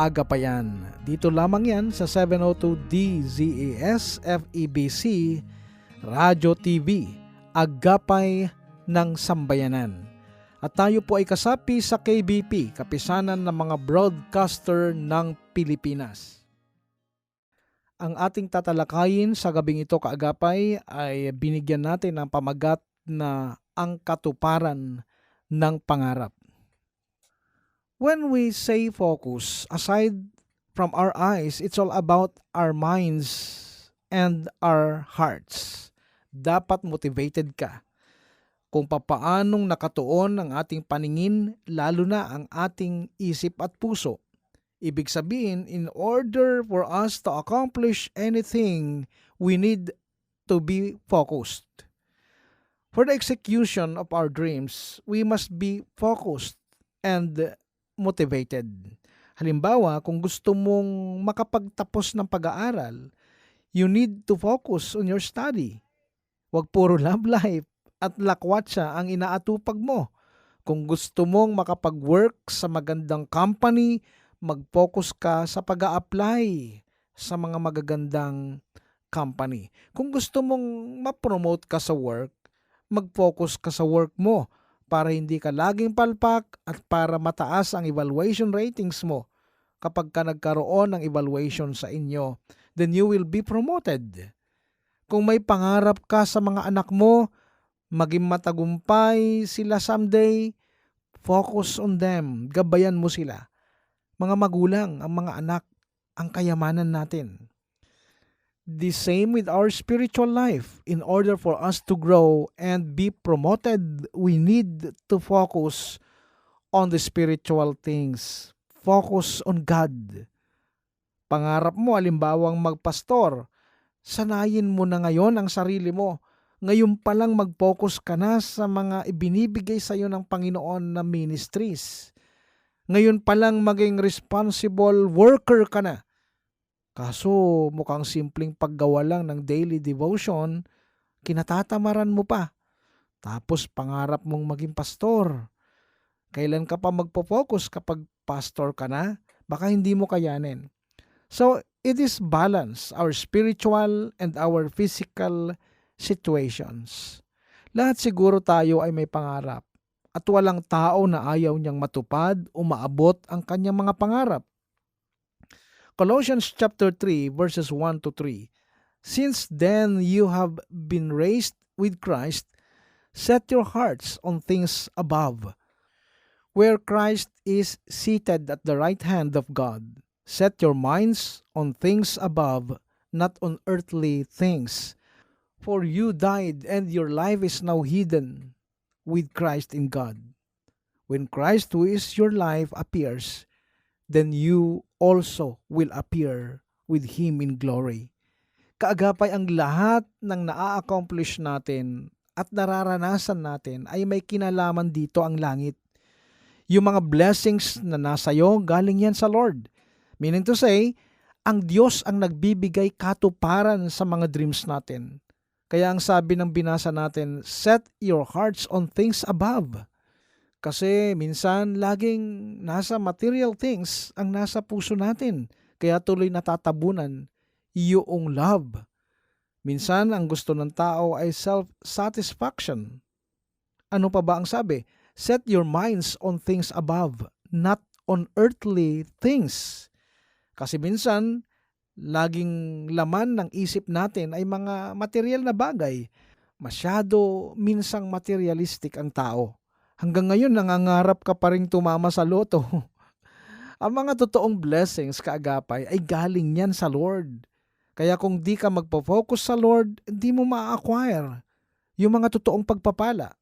Agapayan. Dito lamang yan sa 702 DZAS FEBC Radio TV Agapay ng Sambayanan. At tayo po ay kasapi sa KBP, Kapisanan ng mga Broadcaster ng Pilipinas. Ang ating tatalakayin sa gabing ito kaagapay ay binigyan natin ng pamagat na ang katuparan ng pangarap. When we say focus, aside from our eyes, it's all about our minds and our hearts. Dapat motivated ka kung papaanong nakatuon ang ating paningin, lalo na ang ating isip at puso. Ibig sabihin, in order for us to accomplish anything, we need to be focused. For the execution of our dreams, we must be focused and motivated. Halimbawa, kung gusto mong makapagtapos ng pag-aaral, you need to focus on your study. Huwag puro love life at lakwatsa ang inaatupag mo. Kung gusto mong makapag-work sa magandang company, mag-focus ka sa pag apply sa mga magagandang company. Kung gusto mong ma-promote ka sa work, mag-focus ka sa work mo para hindi ka laging palpak at para mataas ang evaluation ratings mo. Kapag ka nagkaroon ng evaluation sa inyo, then you will be promoted. Kung may pangarap ka sa mga anak mo, maging matagumpay sila someday, focus on them, gabayan mo sila. Mga magulang, ang mga anak, ang kayamanan natin. The same with our spiritual life. In order for us to grow and be promoted, we need to focus on the spiritual things. Focus on God. Pangarap mo, alimbawang magpastor, sanayin mo na ngayon ang sarili mo ngayon pa lang mag-focus ka na sa mga ibinibigay sa iyo ng Panginoon na ministries. Ngayon pa lang maging responsible worker ka na. Kaso mukhang simpleng paggawa lang ng daily devotion, kinatatamaran mo pa. Tapos pangarap mong maging pastor. Kailan ka pa magpo-focus kapag pastor ka na? Baka hindi mo kayanin. So, it is balance, our spiritual and our physical situations. Lahat siguro tayo ay may pangarap at walang tao na ayaw niyang matupad o maabot ang kanyang mga pangarap. Colossians chapter 3 verses 1 to 3. Since then you have been raised with Christ, set your hearts on things above, where Christ is seated at the right hand of God. Set your minds on things above, not on earthly things For you died, and your life is now hidden with Christ in God. When Christ, who is your life, appears, then you also will appear with Him in glory. Kaagapay ang lahat ng naa-accomplish natin at nararanasan natin ay may kinalaman dito ang langit. Yung mga blessings na nasa iyo, galing yan sa Lord. Meaning to say, ang Diyos ang nagbibigay katuparan sa mga dreams natin. Kaya ang sabi ng binasa natin, set your hearts on things above. Kasi minsan laging nasa material things ang nasa puso natin. Kaya tuloy natatabunan yung love. Minsan ang gusto ng tao ay self-satisfaction. Ano pa ba ang sabi? Set your minds on things above, not on earthly things. Kasi minsan laging laman ng isip natin ay mga material na bagay. Masyado minsang materialistic ang tao. Hanggang ngayon nangangarap ka pa rin tumama sa loto. ang mga totoong blessings kaagapay ay galing yan sa Lord. Kaya kung di ka magpo-focus sa Lord, hindi mo ma-acquire yung mga totoong pagpapala.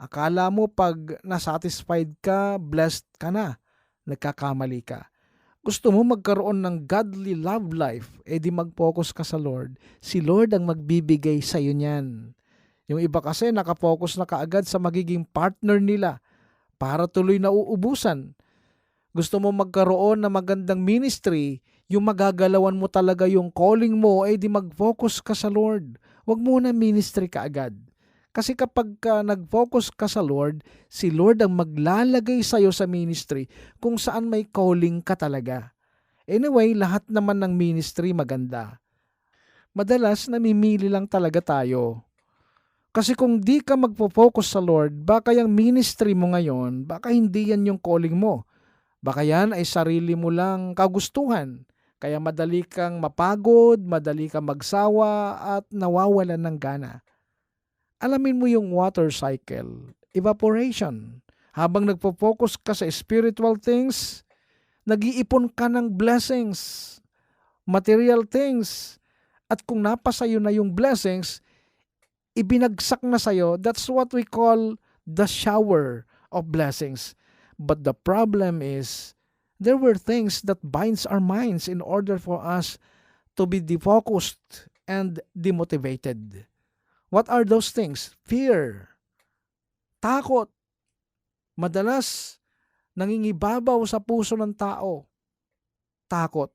Akala mo pag nasatisfied ka, blessed ka na, nagkakamali ka Gusto mo magkaroon ng godly love life, eh di mag-focus ka sa Lord. Si Lord ang magbibigay sa iyo niyan. Yung iba kasi nakafocus na kaagad sa magiging partner nila para tuloy na uubusan. Gusto mo magkaroon ng magandang ministry, yung magagalawan mo talaga yung calling mo, eh di mag-focus ka sa Lord. Huwag muna ministry ka agad. Kasi kapag ka nag-focus ka sa Lord, si Lord ang maglalagay sa iyo sa ministry kung saan may calling ka talaga. Anyway, lahat naman ng ministry maganda. Madalas namimili lang talaga tayo. Kasi kung di ka magpo-focus sa Lord, baka yung ministry mo ngayon, baka hindi yan yung calling mo. Baka yan ay sarili mo lang kagustuhan. Kaya madali kang mapagod, madali kang magsawa at nawawalan ng gana alamin mo yung water cycle, evaporation. Habang nagpo-focus ka sa spiritual things, nag-iipon ka ng blessings, material things. At kung napasayo na yung blessings, ibinagsak na sa'yo, that's what we call the shower of blessings. But the problem is, there were things that binds our minds in order for us to be defocused and demotivated. What are those things? Fear, takot, madalas nangingibabaw sa puso ng tao. Takot.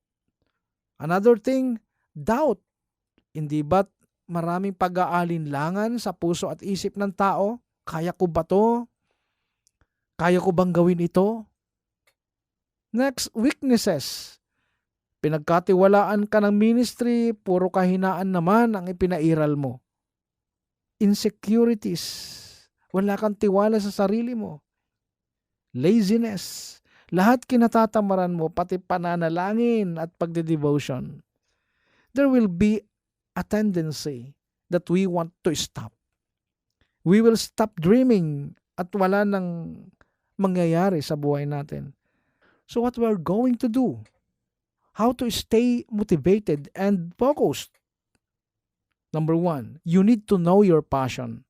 Another thing, doubt. Hindi ba't maraming pag-aalinlangan sa puso at isip ng tao? Kaya ko ba to? Kaya ko bang gawin ito? Next, weaknesses. Pinagkatiwalaan ka ng ministry, puro kahinaan naman ang ipinairal mo insecurities. Wala kang tiwala sa sarili mo. Laziness. Lahat kinatatamaran mo, pati pananalangin at pagde-devotion. There will be a tendency that we want to stop. We will stop dreaming at wala nang mangyayari sa buhay natin. So what we're going to do? How to stay motivated and focused? Number one, you need to know your passion.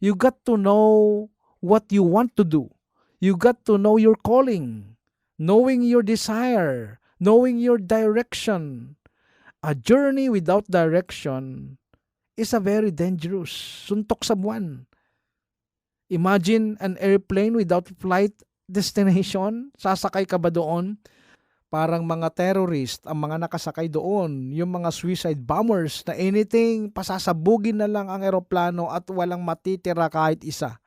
You got to know what you want to do. You got to know your calling, knowing your desire, knowing your direction. A journey without direction is a very dangerous. Suntok sa buwan. Imagine an airplane without flight destination. Sasakay ka ba doon? parang mga terrorist ang mga nakasakay doon, yung mga suicide bombers na anything, pasasabugin na lang ang eroplano at walang matitira kahit isa.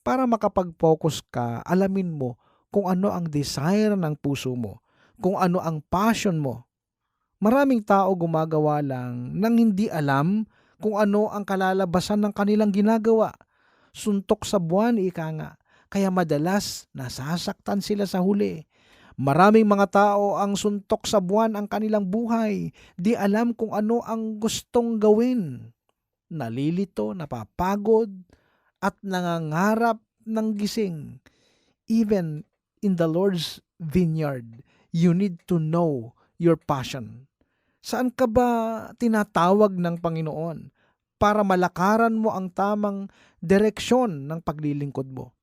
Para makapag-focus ka, alamin mo kung ano ang desire ng puso mo, kung ano ang passion mo. Maraming tao gumagawa lang nang hindi alam kung ano ang kalalabasan ng kanilang ginagawa. Suntok sa buwan, ika nga. Kaya madalas nasasaktan sila sa huli Maraming mga tao ang suntok sa buwan ang kanilang buhay. Di alam kung ano ang gustong gawin. Nalilito, napapagod, at nangangarap ng gising. Even in the Lord's vineyard, you need to know your passion. Saan ka ba tinatawag ng Panginoon para malakaran mo ang tamang direksyon ng paglilingkod mo?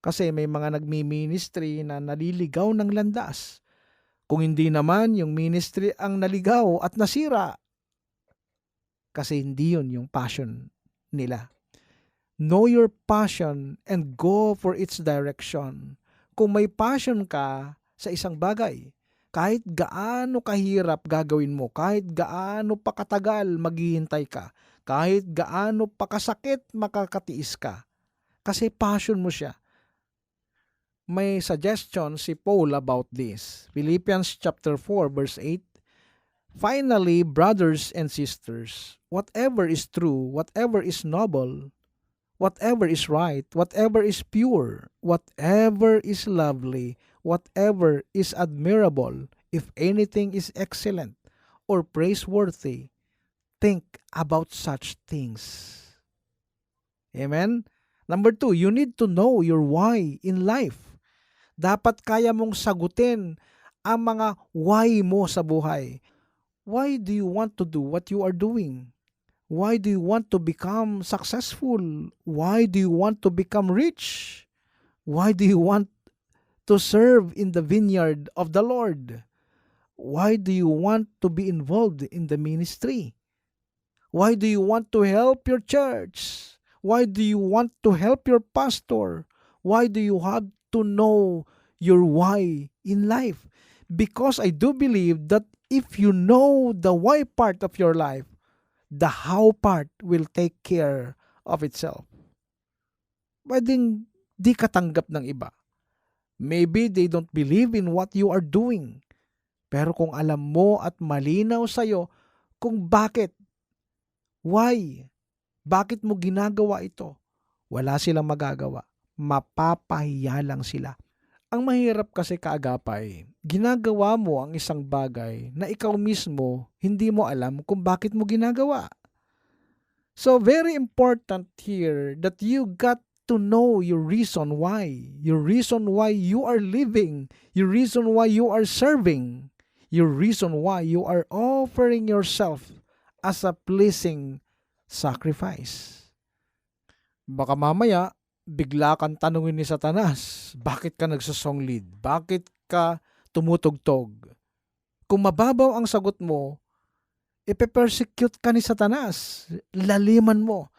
Kasi may mga nagmi-ministry na naliligaw ng landas. Kung hindi naman yung ministry ang naligaw at nasira. Kasi hindi yun yung passion nila. Know your passion and go for its direction. Kung may passion ka sa isang bagay, kahit gaano kahirap gagawin mo, kahit gaano pa katagal maghihintay ka, kahit gaano pa kasakit makakatiis ka, kasi passion mo siya may suggestion si Paul about this. Philippians chapter 4 verse 8. Finally, brothers and sisters, whatever is true, whatever is noble, whatever is right, whatever is pure, whatever is lovely, whatever is admirable, if anything is excellent or praiseworthy, think about such things. Amen? Number two, you need to know your why in life dapat kaya mong sagutin ang mga why mo sa buhay. Why do you want to do what you are doing? Why do you want to become successful? Why do you want to become rich? Why do you want to serve in the vineyard of the Lord? Why do you want to be involved in the ministry? Why do you want to help your church? Why do you want to help your pastor? Why do you have to know your why in life? Because I do believe that if you know the why part of your life, the how part will take care of itself. Pwedeng di katanggap ng iba. Maybe they don't believe in what you are doing. Pero kung alam mo at malinaw sa'yo kung bakit, why, bakit mo ginagawa ito, wala silang magagawa. Mapapahiya lang sila. Ang mahirap kasi kaagapay, ginagawa mo ang isang bagay na ikaw mismo hindi mo alam kung bakit mo ginagawa. So very important here that you got to know your reason why, your reason why you are living, your reason why you are serving, your reason why you are offering yourself as a pleasing sacrifice. Baka mamaya, bigla kang tanungin ni Satanas, bakit ka nagsasong lead? Bakit ka tumutugtog? Kung mababaw ang sagot mo, ipe-persecute ka ni Satanas. Laliman mo.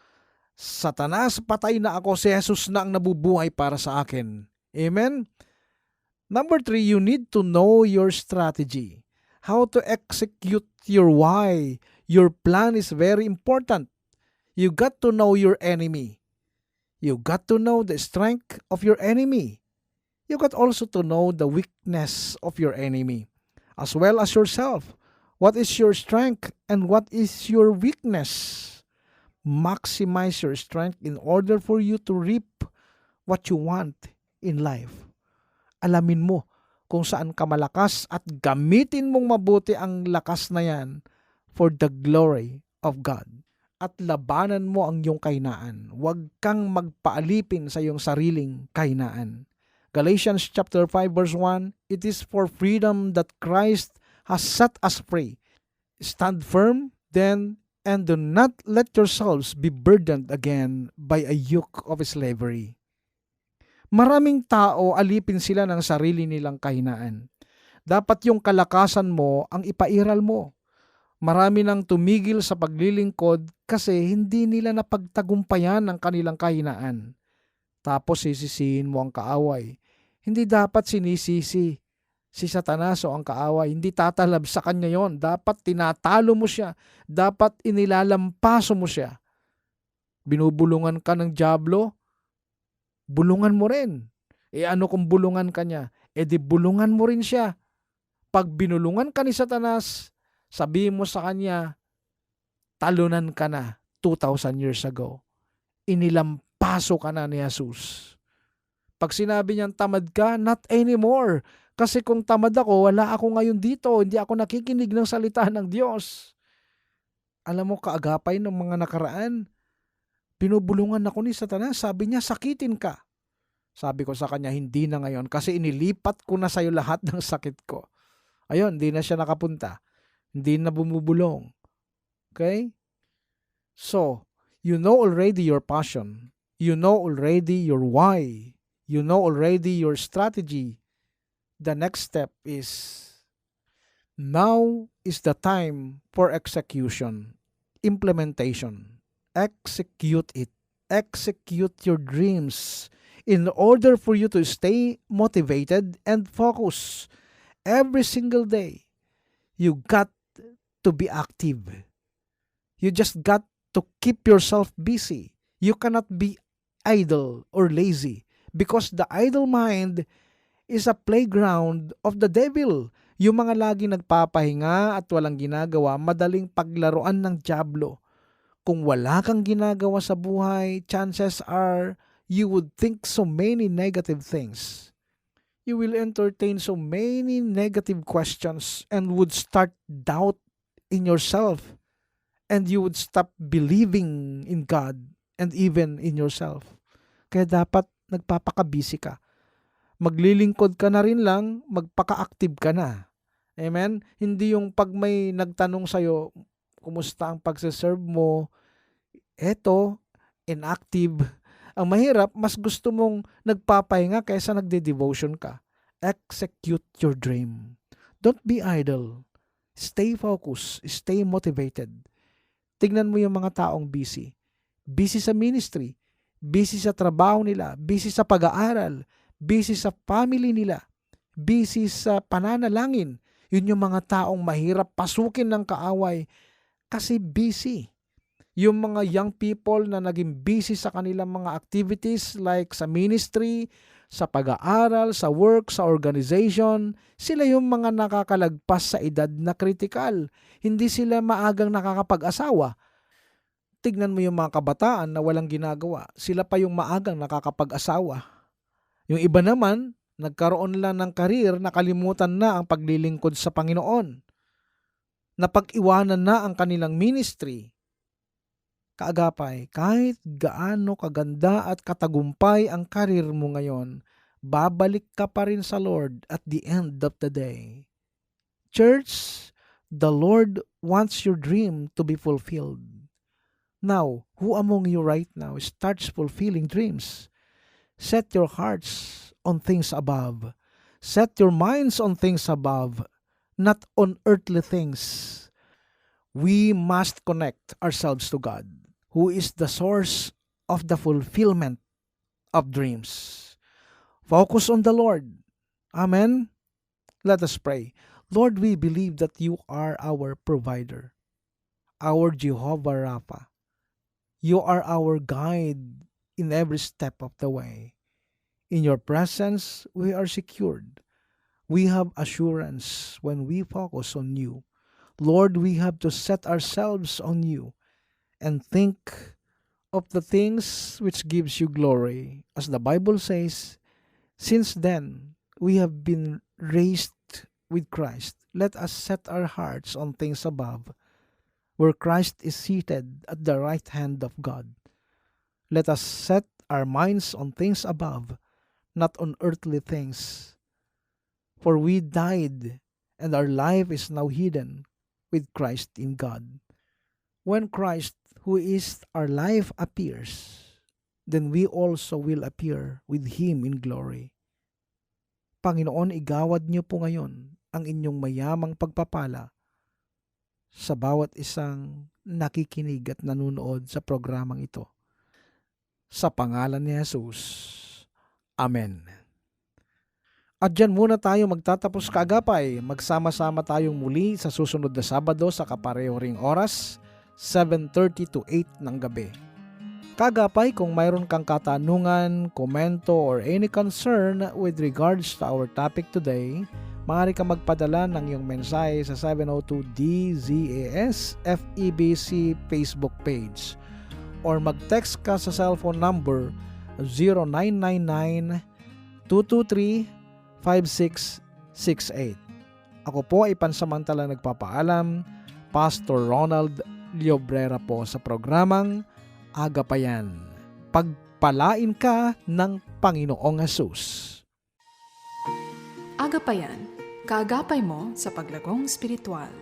Satanas, patay na ako. Si Jesus na ang nabubuhay para sa akin. Amen? Number three, you need to know your strategy. How to execute your why. Your plan is very important. You got to know your enemy. You got to know the strength of your enemy. You got also to know the weakness of your enemy, as well as yourself. What is your strength and what is your weakness? Maximize your strength in order for you to reap what you want in life. Alamin mo kung saan ka malakas at gamitin mong mabuti ang lakas na yan for the glory of God. At labanan mo ang iyong kainaan. Huwag kang magpaalipin sa iyong sariling kainaan. Galatians chapter 5 verse 1, It is for freedom that Christ has set us free. Stand firm, then, and do not let yourselves be burdened again by a yoke of slavery. Maraming tao alipin sila ng sarili nilang kahinaan. Dapat yung kalakasan mo ang ipairal mo. Marami nang tumigil sa paglilingkod kasi hindi nila napagtagumpayan ang kanilang kahinaan. Tapos sisisihin mo ang kaaway. Hindi dapat sinisisi si Satanas o ang kaaway. Hindi tatalab sa kanya yon. Dapat tinatalo mo siya. Dapat inilalampaso mo siya. Binubulungan ka ng Diablo, bulungan mo rin. E ano kung bulungan ka niya? E di bulungan mo rin siya. Pag binulungan ka ni Satanas, sabihin mo sa kanya, talunan ka na 2,000 years ago. Inilampaso ka na ni Jesus. Pag sinabi niyang tamad ka, not anymore. Kasi kung tamad ako, wala ako ngayon dito. Hindi ako nakikinig ng salita ng Diyos. Alam mo, kaagapay ng mga nakaraan, binubulungan ako ni Satanas. Sabi niya, sakitin ka. Sabi ko sa kanya, hindi na ngayon kasi inilipat ko na sa'yo lahat ng sakit ko. Ayun, hindi na siya nakapunta. Hindi na bumubulong. Okay? So, you know already your passion. You know already your why. You know already your strategy. The next step is now is the time for execution, implementation. Execute it. Execute your dreams in order for you to stay motivated and focus every single day. You got to be active. You just got to keep yourself busy. You cannot be idle or lazy because the idle mind is a playground of the devil. Yung mga lagi nagpapahinga at walang ginagawa, madaling paglaruan ng Diablo. Kung wala kang ginagawa sa buhay, chances are you would think so many negative things. You will entertain so many negative questions and would start doubt in yourself. And you would stop believing in God and even in yourself. Kaya dapat nagpapakabisi ka. Maglilingkod ka na rin lang, magpaka-active ka na. Amen? Hindi yung pag may nagtanong sa'yo, kumusta ang pagsaserve mo, eto, inactive. Ang mahirap, mas gusto mong nagpapahinga kaysa nagde-devotion ka. execute your dream. Don't be idle. Stay focused. Stay motivated. Tignan mo yung mga taong busy. Busy sa ministry. Busy sa trabaho nila. Busy sa pag-aaral. Busy sa family nila. Busy sa pananalangin. Yun yung mga taong mahirap pasukin ng kaaway kasi busy. Yung mga young people na naging busy sa kanilang mga activities like sa ministry, sa pag-aaral, sa work, sa organization, sila yung mga nakakalagpas sa edad na kritikal. Hindi sila maagang nakakapag-asawa. Tignan mo yung mga kabataan na walang ginagawa. Sila pa yung maagang nakakapag-asawa. Yung iba naman, nagkaroon lang ng karir, nakalimutan na ang paglilingkod sa Panginoon. Napag-iwanan na ang kanilang ministry. Kaagapay, kahit gaano kaganda at katagumpay ang karir mo ngayon, babalik ka pa rin sa Lord at the end of the day. Church, the Lord wants your dream to be fulfilled. Now, who among you right now starts fulfilling dreams? Set your hearts on things above. Set your minds on things above, not on earthly things. We must connect ourselves to God, who is the source of the fulfillment of dreams. Focus on the Lord. Amen. Let us pray. Lord, we believe that you are our provider, our Jehovah Rapha. You are our guide in every step of the way. In your presence, we are secured. We have assurance when we focus on you. Lord, we have to set ourselves on you and think of the things which gives you glory. As the Bible says, since then we have been raised with Christ. Let us set our hearts on things above, where Christ is seated at the right hand of God. Let us set our minds on things above, not on earthly things. For we died, and our life is now hidden with Christ in God. When Christ, who is our life, appears, then we also will appear with Him in glory. Panginoon, igawad niyo po ngayon ang inyong mayamang pagpapala sa bawat isang nakikinig at nanonood sa programang ito. Sa pangalan ni Jesus. Amen. At dyan muna tayo magtatapos kaagapay. Magsama-sama tayong muli sa susunod na Sabado sa kapareho ring oras, 7.30 to 8 ng gabi. Kagapay kung mayroon kang katanungan, komento, or any concern with regards to our topic today, maaari ka magpadala ng iyong mensahe sa 702-DZAS FEBC Facebook page or mag-text ka sa cellphone number 0999-223-5668. Ako po ay pansamantala nagpapaalam, Pastor Ronald Liobrera po sa programang Agapayan. Pagpalain ka ng Panginoong Yesus. Agapayan, kaagapay mo sa paglagong spiritual.